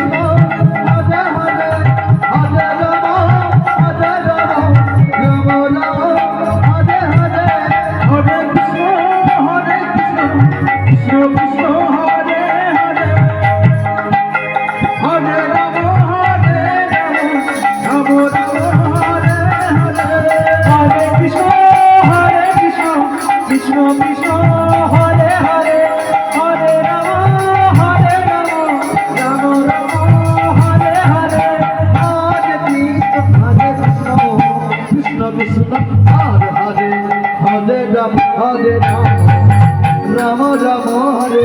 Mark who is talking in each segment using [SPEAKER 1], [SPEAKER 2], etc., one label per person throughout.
[SPEAKER 1] Oh. Hare Ram Ram Ram Hare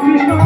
[SPEAKER 2] Krishna